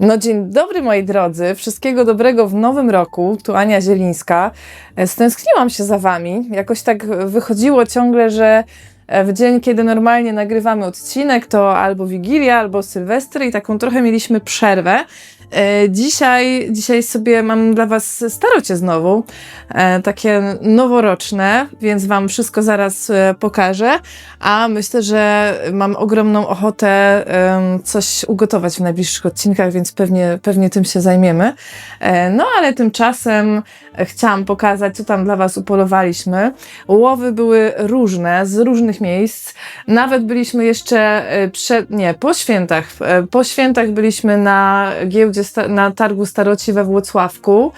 No dzień dobry moi drodzy, wszystkiego dobrego w nowym roku, tu Ania Zielińska. E, Stęskniłam się za wami, jakoś tak wychodziło ciągle, że e, w dzień, kiedy normalnie nagrywamy odcinek, to albo Wigilia, albo Sylwestry i taką trochę mieliśmy przerwę. E, Dzisiaj, dzisiaj sobie mam dla was starocie znowu, e, takie noworoczne, więc wam wszystko zaraz e, pokażę, a myślę, że mam ogromną ochotę coś ugotować w najbliższych odcinkach, więc pewnie, pewnie tym się zajmiemy. No ale tymczasem chciałam pokazać, co tam dla was upolowaliśmy. Łowy były różne, z różnych miejsc. Nawet byliśmy jeszcze przed, nie, po świętach. Po świętach byliśmy na giełdzie, na targu staroci we Włocławku.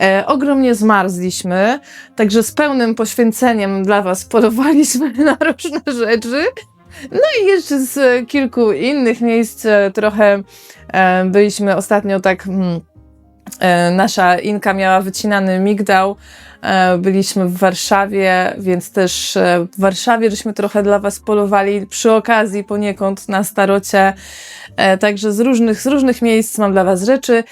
E, ogromnie zmarzliśmy, także z pełnym poświęceniem dla Was polowaliśmy na różne rzeczy. No i jeszcze z kilku innych miejsc e, trochę e, byliśmy ostatnio tak. Mm, e, nasza Inka miała wycinany migdał. E, byliśmy w Warszawie, więc też e, w Warszawie żeśmy trochę dla Was polowali przy okazji poniekąd na starocie. E, Także z różnych, z różnych miejsc mam dla Was rzeczy.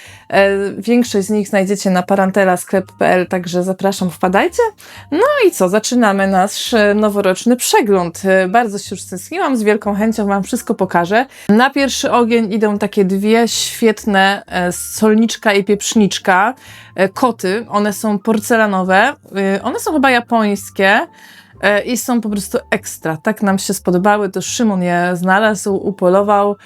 Większość z nich znajdziecie na parantelasklep.pl, także zapraszam, wpadajcie. No i co, zaczynamy nasz noworoczny przegląd. Bardzo się już stęskniłam, z wielką chęcią Wam wszystko pokażę. Na pierwszy ogień idą takie dwie świetne solniczka i pieprzniczka, koty. One są porcelanowe, e, one są chyba japońskie. E, I są po prostu ekstra. Tak nam się spodobały. To Szymon je znalazł, upolował.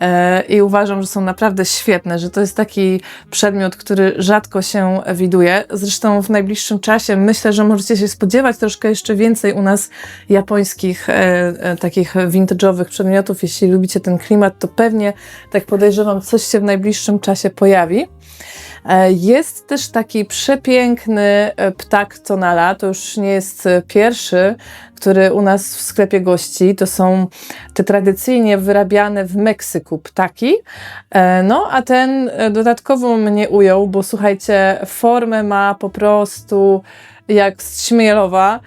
E, I uważam, że są naprawdę świetne, że to jest taki przedmiot, który rzadko się widuje. Zresztą w najbliższym czasie myślę, że możecie się spodziewać troszkę jeszcze więcej u nas japońskich, takich vintage'owych przedmiotów. Jeśli lubicie ten klimat, to pewnie, tak podejrzewam, coś się w najbliższym czasie pojawi. E, Jest też taki przepiękny e, ptak tonala. To już nie jest e, pierwszy, który u nas w sklepie gości. To są te tradycyjnie wyrabiane w Meksyku ptaki. No, a ten dodatkowo mnie ujął, bo słuchajcie, formę ma po prostu jak z Śmielowa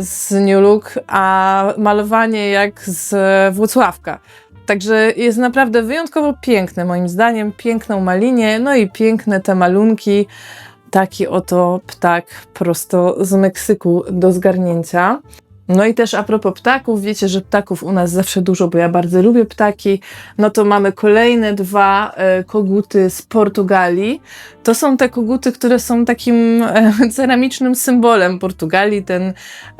z New Look, a malowanie jak z Włocławka. Także jest naprawdę wyjątkowo piękne, moim zdaniem. Piękną ma linię, no i piękne te malunki. Taki oto ptak prosto z Meksyku do zgarnięcia. No i też a propos ptaków, wiecie, że ptaków u nas zawsze dużo, bo ja bardzo lubię ptaki. No to mamy kolejne dwa e, koguty z Portugalii. To są te koguty, które są takim e, ceramicznym symbolem Portugalii. Ten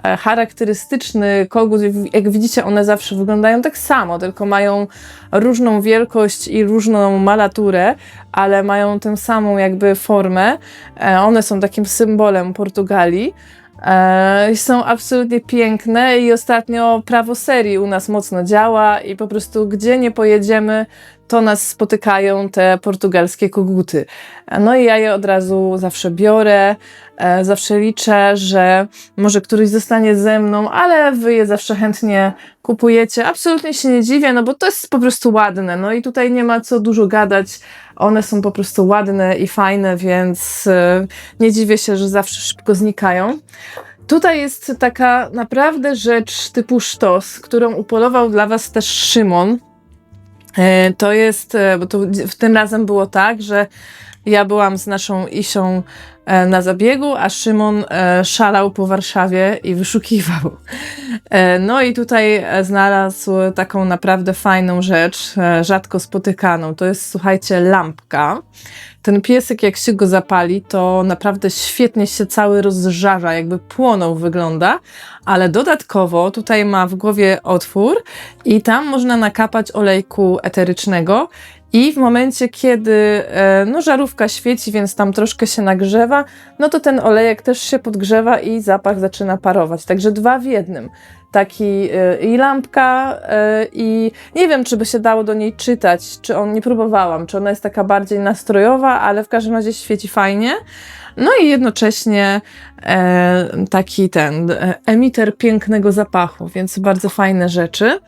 e, charakterystyczny kogut, jak widzicie, one zawsze wyglądają tak samo, tylko mają różną wielkość i różną malaturę, ale mają tę samą jakby formę. One są takim symbolem Portugalii. E, są absolutnie piękne i ostatnio prawo serii u nas mocno działa i po prostu gdzie nie pojedziemy, to nas spotykają te portugalskie koguty. No i ja je od razu zawsze biorę, e, zawsze liczę, że może któryś zostanie ze mną, ale wy je zawsze chętnie kupujecie. Absolutnie się nie dziwię, no bo to jest po prostu ładne. No i tutaj nie ma co dużo gadać. One są po prostu ładne i fajne, więc e, nie dziwię się, że zawsze szybko znikają. Tutaj jest taka naprawdę rzecz typu sztos, którą upolował dla Was też Szymon. E, To jest, e, bo to w tym razem było tak, że ja byłam z naszą Isią e, na zabiegu, a Szymon szalał po Warszawie i wyszukiwał. No i tutaj znalazł taką naprawdę fajną rzecz, rzadko spotykaną. To jest, słuchajcie, lampka. Ten piesek, jak się go zapali, to naprawdę świetnie się cały rozżarza, jakby płonął wygląda, ale dodatkowo tutaj ma w głowie otwór i tam można nakapać olejku eterycznego i w momencie, kiedy e, no, żarówka świeci, więc tam troszkę się nagrzewa, no to ten olejek też się podgrzewa i zapach zaczyna parować. Także dwa w jednym. Taki e, i lampka, e, i nie wiem, czy by się dało do niej czytać, czy on nie próbowałam, czy ona jest taka bardziej nastrojowa, ale w każdym razie świeci fajnie. No i jednocześnie e, taki ten emiter pięknego zapachu, więc bardzo fajne rzeczy.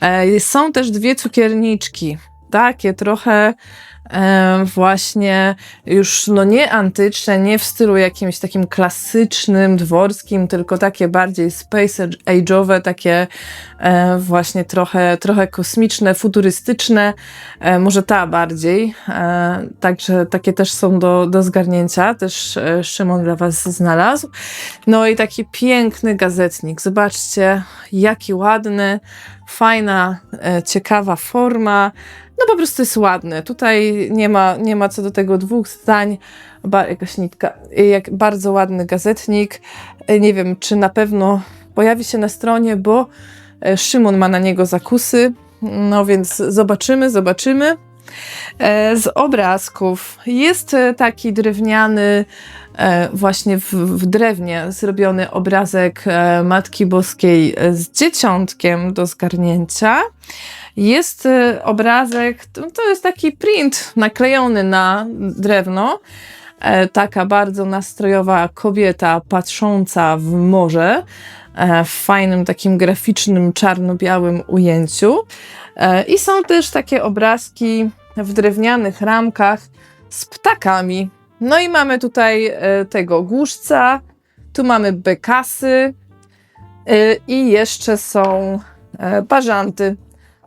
E, są też dwie cukierniczki takie trochę e, właśnie już no nie antyczne, nie w stylu jakimś takim klasycznym, dworskim, tylko takie bardziej space age'owe, takie e, właśnie trochę, trochę kosmiczne, futurystyczne, e, może ta bardziej. E, także takie też są do, do zgarnięcia, też e, Szymon dla Was znalazł. No i taki piękny gazetnik. Zobaczcie, jaki ładny, fajna, e, ciekawa forma. No po prostu jest ładny. Tutaj nie ma, nie ma co do tego dwóch zdań. Ba, jakaś nitka. Jak bardzo ładny gazetnik. E, Nie wiem, czy na pewno pojawi się na stronie, bo e, Szymon ma na niego zakusy. No więc zobaczymy, zobaczymy. E, Z obrazków jest e, taki drewniany, e, właśnie w, w drewnie zrobiony obrazek Matki Boskiej z dzieciątkiem do zgarnięcia. Jest obrazek, to, jest taki print naklejony na drewno. Taka bardzo nastrojowa kobieta patrząca w morze w fajnym takim graficznym czarno-białym ujęciu. E, I są też takie obrazki w drewnianych ramkach z ptakami. No i mamy tutaj e, tego głuszca, tu mamy bekasy e, i jeszcze są e, bażanty.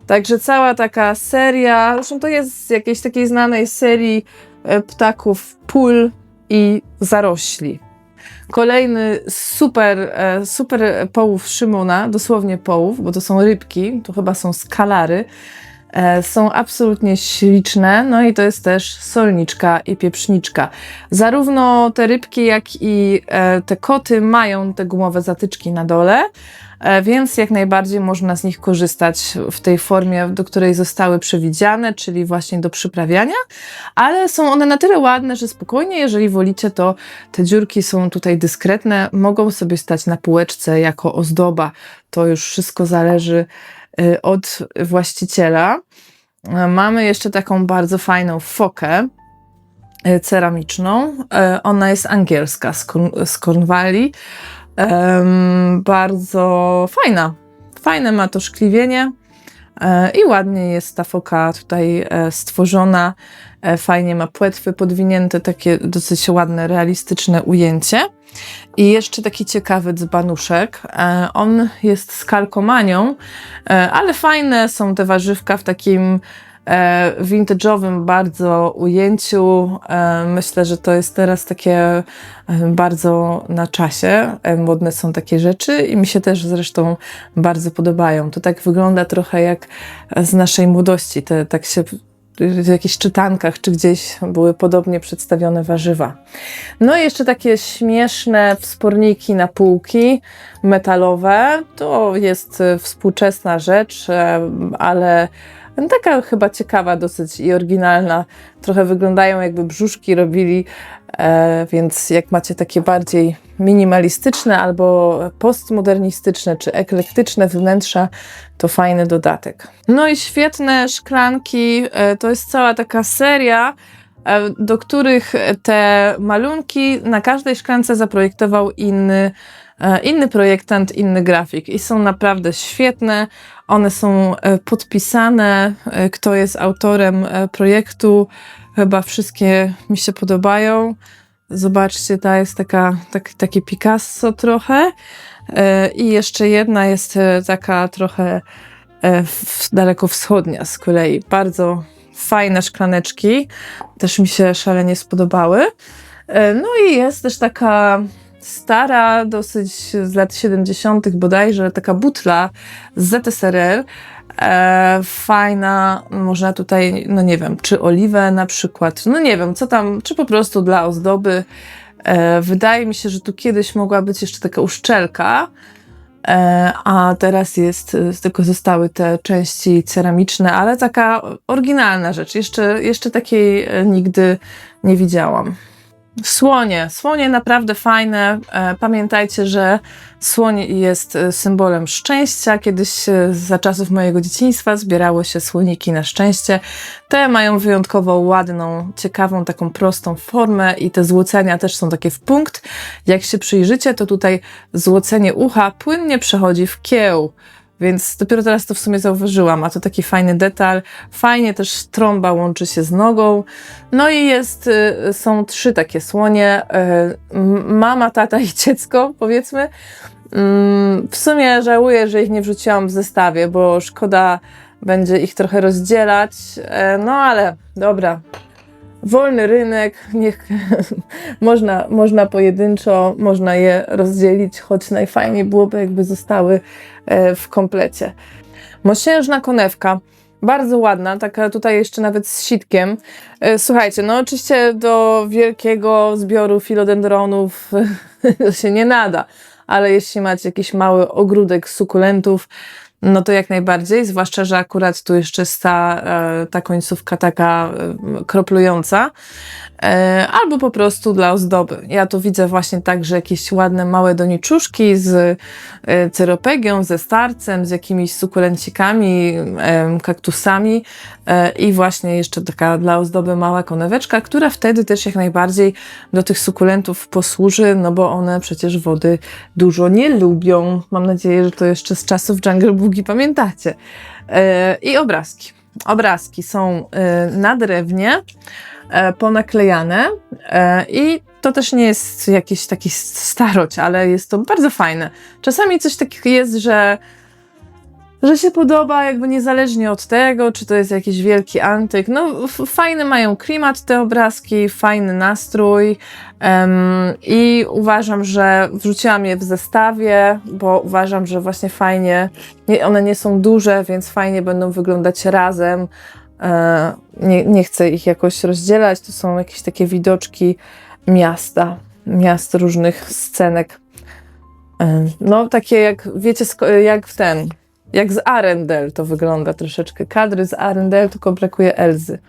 Także cała taka seria, zresztą to jest z jakiejś takiej znanej serii e, ptaków pól i zarośli. Kolejny super, e, super połów Szymona, dosłownie połów, bo to są rybki, to chyba są skalary. E, Są absolutnie śliczne, no i to jest też solniczka i pieprzniczka. Zarówno te rybki, jak i e, te koty mają te gumowe zatyczki na dole, więc jak najbardziej można z nich korzystać w tej formie, do której zostały przewidziane, czyli właśnie do przyprawiania, ale są one na tyle ładne, że spokojnie, jeżeli wolicie, to te dziurki są tutaj dyskretne, mogą sobie stać na półeczce jako ozdoba. To już wszystko zależy y, od właściciela. E, Mamy jeszcze taką bardzo fajną fokę y, ceramiczną. E, Ona jest angielska z, Corn- z Cornwalli. Bardzo fajna. Fajne ma to szkliwienie e, i ładnie jest ta foka tutaj e, stworzona. E, Fajnie ma płetwy podwinięte, takie dosyć ładne, realistyczne ujęcie. I jeszcze taki ciekawy dzbanuszek. On jest z kalkomanią, ale fajne są te warzywka w takim vintage'owym bardzo ujęciu. E, Myślę, że to jest teraz takie e, bardzo na czasie. E, Modne są takie rzeczy i mi się też zresztą bardzo podobają. To tak wygląda trochę jak z naszej młodości. Te, tak się w jakichś czytankach czy gdzieś były podobnie przedstawione warzywa. No i jeszcze takie śmieszne wsporniki na półki metalowe. To jest e, współczesna rzecz, e, ale taka chyba ciekawa dosyć i oryginalna. Trochę wyglądają jakby brzuszki robili, e, więc jak macie takie bardziej minimalistyczne albo postmodernistyczne czy eklektyczne wnętrza, to fajny dodatek. No i świetne szklanki, e, to jest cała taka seria, e, do których te malunki na każdej szklance zaprojektował inny, inny projektant, inny grafik i są naprawdę świetne. One są e, podpisane, e, kto jest autorem e, projektu. Chyba wszystkie mi się podobają. Zobaczcie, ta jest taka, tak, takie Picasso trochę. E, I jeszcze jedna jest e, taka trochę e, w- daleko wschodnia z kolei. Bardzo fajne szklaneczki. Też mi się szalenie spodobały. E, No i jest też taka stara, dosyć z lat 70. bodajże, taka butla z ZSRR. E, fajna, można tutaj, no nie wiem, czy oliwę na przykład, no nie wiem, co tam, czy po prostu dla ozdoby. E, wydaje mi się, że tu kiedyś mogła być jeszcze taka uszczelka, e, a teraz jest, tylko zostały te części ceramiczne, ale taka oryginalna rzecz. Jeszcze, jeszcze takiej e, nigdy nie widziałam. Słonie. Słonie naprawdę fajne. E, Pamiętajcie, że słoń jest e, symbolem szczęścia. Kiedyś e, za czasów mojego dzieciństwa zbierało się słoniki na szczęście. Te mają wyjątkowo ładną, ciekawą, taką prostą formę i te złocenia też są takie w punkt. Jak się przyjrzycie, to tutaj złocenie ucha płynnie przechodzi w kieł. Więc dopiero teraz to w sumie zauważyłam, a to taki fajny detal. Fajnie też trąba łączy się z nogą. No i jest, y, są trzy takie słonie. y, Mama, tata i dziecko, powiedzmy. Mm, W sumie żałuję, że ich nie wrzuciłam w zestawie, bo szkoda będzie ich trochę rozdzielać. E, No ale dobra. Wolny rynek, niech można, można pojedynczo, można je rozdzielić, choć najfajniej byłoby, jakby zostały e, w komplecie. Mosiężna konewka. Bardzo ładna, taka tutaj jeszcze nawet z sitkiem. E, Słuchajcie, no oczywiście do wielkiego zbioru filodendronów to się nie nada, ale jeśli macie jakiś mały ogródek sukulentów, no to jak najbardziej, zwłaszcza, że akurat tu jeszcze jest ta, e, ta końcówka taka e, kroplująca, e, albo po prostu dla ozdoby. Ja tu widzę właśnie tak, że jakieś ładne małe doniczuszki z ceropegią, ze starcem, z jakimiś sukulencikami, kaktusami i właśnie jeszcze taka dla ozdoby mała koneweczka, która wtedy też jak najbardziej do tych sukulentów posłuży, no bo one przecież wody dużo nie lubią. Mam nadzieję, że to jeszcze z czasów Jungle Boogie pamiętacie. E, I obrazki. Obrazki są e, na drewnie, e, ponaklejane i to też nie jest jakiś taki staroć, ale jest to bardzo fajne. Czasami coś takiego jest, że że się podoba, jakby niezależnie od tego, czy to jest jakiś wielki antyk. No, fajny mają klimat te obrazki, fajny nastrój em, i uważam, że wrzuciłam je w zestawie, bo uważam, że właśnie fajnie, nie, one nie są duże, więc fajnie będą wyglądać razem. E, nie, nie chcę ich jakoś rozdzielać, to są jakieś takie widoczki miasta, miast różnych scenek. E, No, takie jak, wiecie, jak ten, jak z Arendelle to wygląda troszeczkę. Kadry z Arendelle, tylko brakuje Elzy.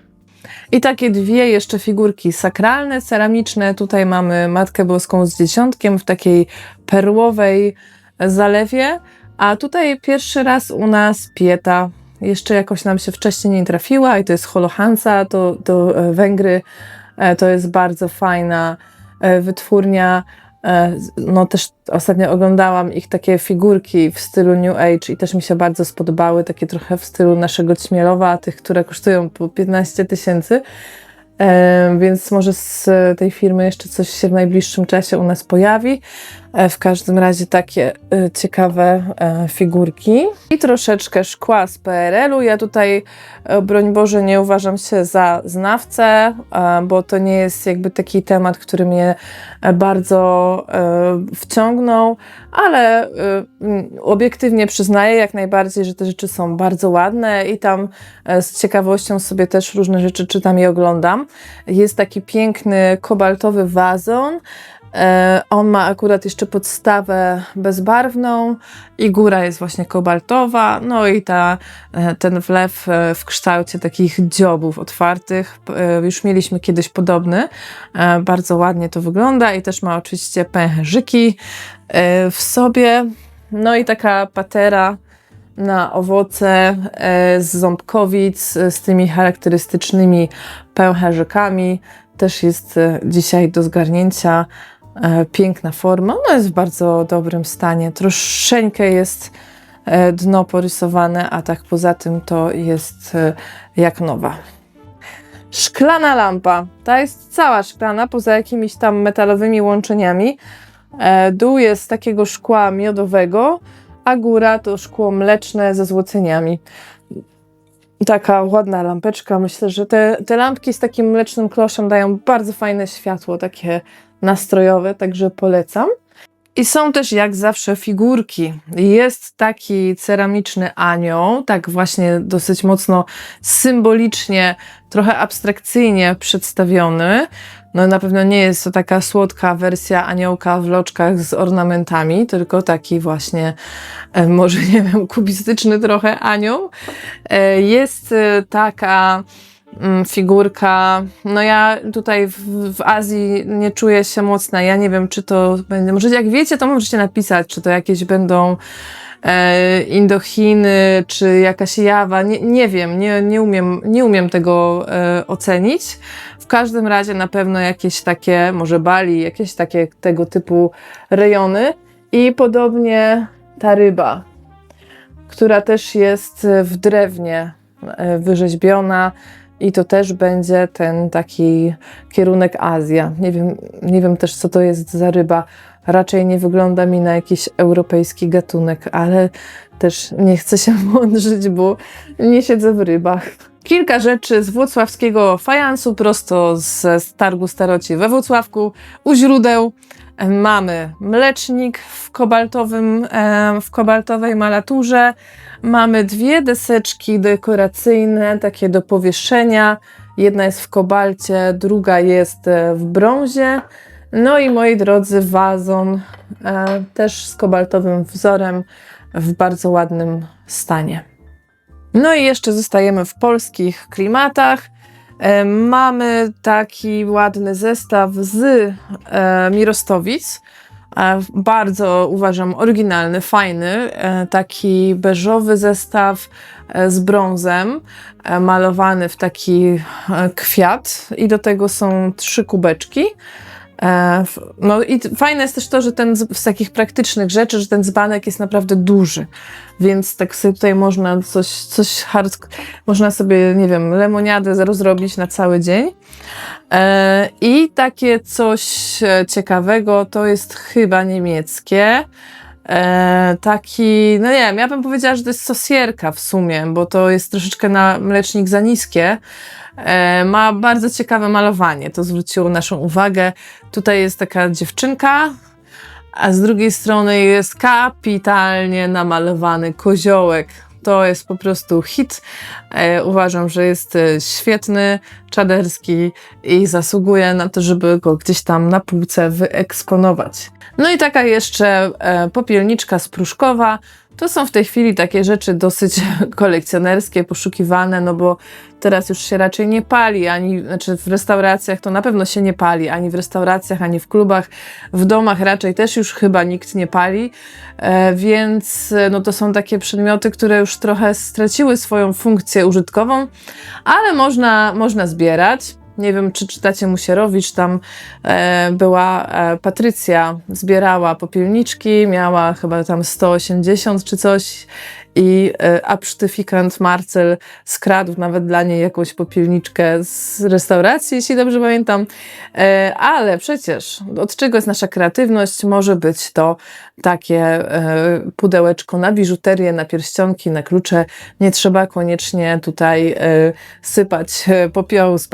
I takie dwie jeszcze figurki sakralne, ceramiczne. Tutaj mamy Matkę Boską z dziesiątkiem w takiej perłowej zalewie, a tutaj pierwszy raz u nas Pieta. Jeszcze jakoś nam się wcześniej nie trafiła i to jest Holohansa, to, to e, Węgry. E, To jest bardzo fajna e, wytwórnia. E, No też ostatnio oglądałam ich takie figurki w stylu New Age i też mi się bardzo spodobały, takie trochę w stylu naszego Ćmielowa, tych, które kosztują po 15 tysięcy. E, Więc może z tej firmy jeszcze coś się w najbliższym czasie u nas pojawi. E, W każdym razie takie e, ciekawe e, figurki. I troszeczkę szkła z PRL-u. Ja tutaj, broń Boże, nie uważam się za znawcę, bo to nie jest jakby taki temat, który mnie bardzo wciągnął, ale obiektywnie przyznaję jak najbardziej, że te rzeczy są bardzo ładne i tam z ciekawością sobie też różne rzeczy czytam i oglądam. Jest taki piękny kobaltowy wazon. E, On ma akurat jeszcze podstawę bezbarwną i góra jest właśnie kobaltowa, no i ta, e, ten wlew e, w kształcie takich dziobów otwartych. Już mieliśmy kiedyś podobny. Bardzo ładnie to wygląda i też ma oczywiście pęcherzyki w sobie. No i taka patera na owoce z ząbkowic z tymi charakterystycznymi pęcherzykami. Też jest dzisiaj do zgarnięcia. E, Piękna forma. Ona jest w bardzo dobrym stanie. Troszeczkę jest e, dno porysowane, a tak poza tym to jest e, jak nowa. Szklana lampa. Ta jest cała szklana, poza jakimiś tam metalowymi łączeniami. Dół jest takiego szkła miodowego, a góra to szkło mleczne ze złoceniami. Taka ładna lampeczka. Myślę, że te, te lampki z takim mlecznym kloszem dają bardzo fajne światło, takie nastrojowe, także polecam. I są też jak zawsze figurki. Jest taki ceramiczny anioł, tak właśnie dosyć mocno symbolicznie, trochę abstrakcyjnie przedstawiony. No na pewno nie jest to taka słodka wersja aniołka w loczkach z ornamentami, tylko taki właśnie, e, może nie wiem, kubistyczny trochę anioł. E, Jest e, taka figurka. No ja tutaj w, w Azji nie czuję się mocna. Ja nie wiem, czy to będzie. Może jak wiecie, to możecie napisać, czy to jakieś będą e, Indochiny, czy jakaś Jawa. Nie, nie wiem, nie, nie, umiem, nie umiem tego e, ocenić. W każdym razie na pewno jakieś takie, może Bali, jakieś takie tego typu rejony. I podobnie ta ryba. która też jest w drewnie e, wyrzeźbiona i to też będzie ten taki kierunek Azja. Nie wiem, nie wiem też, co to jest za ryba. Raczej nie wygląda mi na jakiś europejski gatunek, ale też nie chcę się mądrzyć, bo nie siedzę w rybach. Kilka rzeczy z włocławskiego fajansu, prosto z, targu Staroci we Włocławku. U źródeł e, mamy mlecznik w, kobaltowym, e, w kobaltowej malaturze. Mamy dwie deseczki dekoracyjne, takie do powieszenia. Jedna jest w kobalcie, druga jest e, w brązie. No i moi drodzy, wazon też z kobaltowym wzorem w bardzo ładnym stanie. No i jeszcze zostajemy w polskich klimatach. E, mamy taki ładny zestaw z e, Mirostowic. E, bardzo uważam oryginalny, fajny, e, taki beżowy zestaw e, z brązem, e, malowany w taki e, kwiat i do tego są trzy kubeczki. E, No i fajne jest też to, że ten z, z takich praktycznych rzeczy, że ten dzbanek jest naprawdę duży, więc tak sobie tutaj można coś, coś hard, można sobie, nie wiem, lemoniadę rozrobić na cały dzień. E, I takie coś e, ciekawego to jest chyba niemieckie. E, taki, no nie wiem, ja bym powiedziała, że to jest sosierka w sumie, bo to jest troszeczkę na mlecznik za niskie. E, ma bardzo ciekawe malowanie, to zwróciło naszą uwagę. Tutaj jest taka dziewczynka, a z drugiej strony jest kapitalnie namalowany koziołek. To jest po prostu hit. E, uważam, że jest e, świetny, czaderski i zasługuje na to, żeby go gdzieś tam na półce wyeksponować. No i taka jeszcze e, popielniczka spruszkowa. To są w tej chwili takie rzeczy dosyć kolekcjonerskie, poszukiwane, no bo teraz już się raczej nie pali, ani znaczy w restauracjach to na pewno się nie pali, ani w restauracjach, ani w klubach, w domach raczej też już chyba nikt nie pali, e, więc e, no to są takie przedmioty, które już trochę straciły swoją funkcję użytkową, ale można, można zbierać. Nie wiem, czy czytacie Musierowicz, tam e, była e, Patrycja, zbierała popielniczki, miała chyba tam 180 czy coś i e, absztyfikant Marcel skradł nawet dla niej jakąś popielniczkę z restauracji, jeśli dobrze pamiętam. E, ale przecież od czego jest nasza kreatywność? Może być to takie e, pudełeczko na biżuterię, na pierścionki, na klucze. Nie trzeba koniecznie tutaj e, sypać e, popiołu z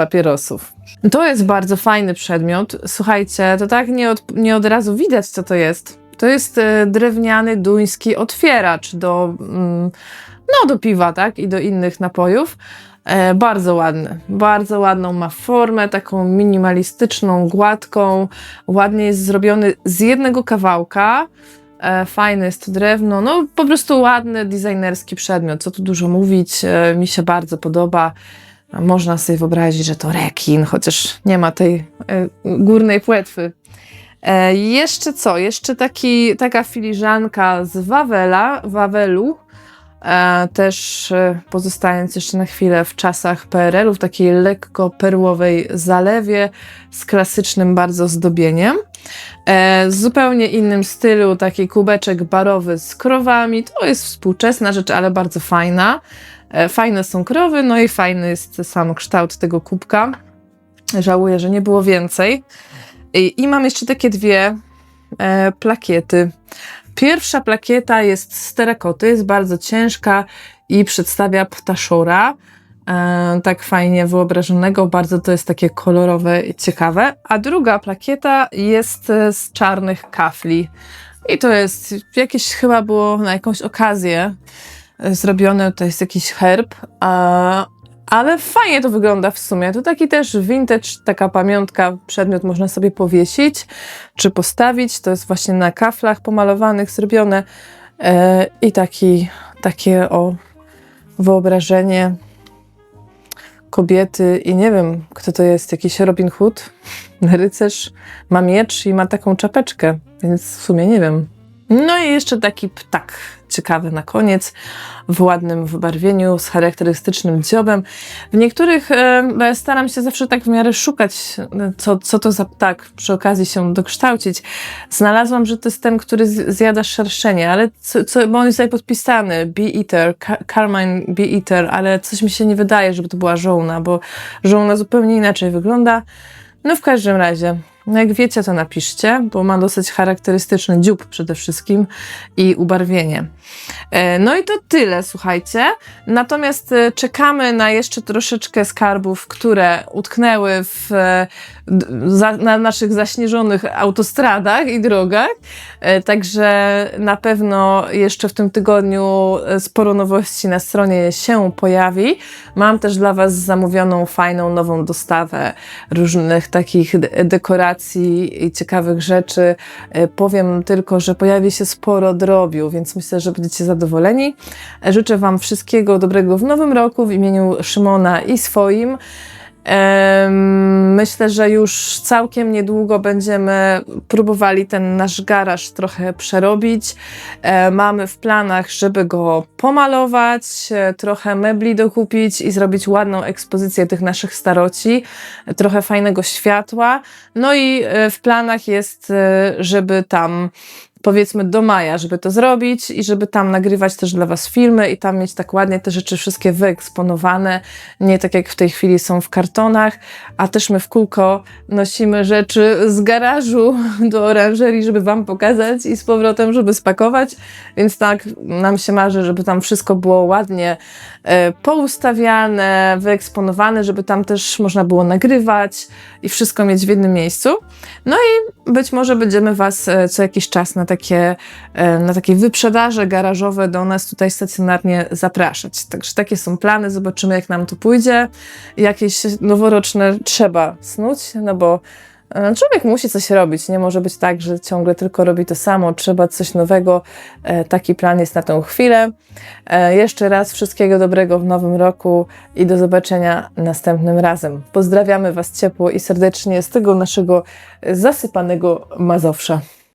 To jest bardzo fajny przedmiot. Słuchajcie, to tak nie od, nie od razu widać, co to jest. To jest e, drewniany duński otwieracz do, mm, no, do piwa, tak? I do innych napojów. E, bardzo ładny, bardzo ładną ma formę, taką minimalistyczną, gładką. Ładnie jest zrobiony z jednego kawałka. E, fajne jest to drewno, no po prostu ładny, designerski przedmiot, co tu dużo mówić, e, mi się bardzo podoba. Można sobie wyobrazić, że to rekin, chociaż nie ma tej e, górnej płetwy. E, jeszcze co? Jeszcze taki, taka filiżanka z Wawela, Wawelu, też e, pozostając jeszcze na chwilę w czasach PRL-u, w takiej lekko perłowej zalewie z klasycznym bardzo zdobieniem. E, w zupełnie innym stylu, taki kubeczek barowy z krowami. To jest współczesna rzecz, ale bardzo fajna. E, fajne są krowy, no i fajny jest sam kształt tego kubka. Żałuję, że nie było więcej. I, mam jeszcze takie dwie e, plakiety. Pierwsza plakieta jest z terakoty, jest bardzo ciężka i przedstawia ptaszora. E, tak fajnie wyobrażonego, bardzo to jest takie kolorowe i ciekawe. A druga plakieta jest e, z czarnych kafli. I to jest jakieś chyba było na jakąś okazję e, zrobione, to jest jakiś herb. A, ale fajnie to wygląda w sumie. To taki też vintage, taka pamiątka, przedmiot można sobie powiesić czy postawić. To jest właśnie na kaflach pomalowanych zrobione. E, I taki, takie o wyobrażenie kobiety i nie wiem, kto to jest, jakiś Robin Hood, rycerz, ma miecz i ma taką czapeczkę, więc w sumie nie wiem. No i jeszcze taki ptak, ciekawe na koniec, w ładnym wybarwieniu, z charakterystycznym dziobem. W niektórych e, staram się zawsze tak w miarę szukać, e, co, co to za ptak, przy okazji się dokształcić. Znalazłam, że to jest ten, który zjada szerszenie, ale co, co, bo on jest tutaj podpisany, Bee Eater, Ca- Carmine Bee Eater, ale coś mi się nie wydaje, żeby to była żołna, bo żołna zupełnie inaczej wygląda. No w każdym razie, no jak wiecie, to napiszcie, bo ma dosyć charakterystyczny dziób przede wszystkim i ubarwienie. E, No i to tyle, słuchajcie. Natomiast e, czekamy na jeszcze troszeczkę skarbów, które utknęły w, e, na naszych zaśnieżonych autostradach i drogach. Także na pewno jeszcze w tym tygodniu sporo nowości na stronie się pojawi. Mam też dla Was zamówioną fajną nową dostawę różnych takich de- dekoracji i ciekawych rzeczy. E, Powiem tylko, że pojawi się sporo drobiu, więc myślę, że będziecie zadowoleni. E, Życzę Wam wszystkiego dobrego w nowym roku w imieniu Szymona i swoim. Myślę, że już całkiem niedługo będziemy próbowali ten nasz garaż trochę przerobić. E, Mamy w planach, żeby go pomalować, e, trochę mebli dokupić i zrobić ładną ekspozycję tych naszych staroci, trochę fajnego światła. No i e, w planach jest, żeby tam powiedzmy do maja, żeby to zrobić i żeby tam nagrywać też dla Was filmy i tam mieć tak ładnie te rzeczy wszystkie wyeksponowane, nie tak jak w tej chwili są w kartonach, a też my w kółko nosimy rzeczy z garażu do oranżerii, żeby Wam pokazać i z powrotem, żeby spakować, więc tak nam się marzy, żeby tam wszystko było ładnie e, poustawiane, wyeksponowane, żeby tam też można było nagrywać i wszystko mieć w jednym miejscu. No i być może będziemy Was e, co jakiś czas na takie, e, na takie wyprzedaże garażowe do nas tutaj stacjonarnie zapraszać. Także takie są plany, zobaczymy jak nam to pójdzie. Jakieś noworoczne trzeba snuć, no bo e, człowiek musi coś robić. Nie może być tak, że ciągle tylko robi to samo. Trzeba coś nowego. E, Taki plan jest na tę chwilę. Jeszcze raz wszystkiego dobrego w nowym roku i do zobaczenia następnym razem. Pozdrawiamy Was ciepło i serdecznie z tego naszego zasypanego Mazowsza.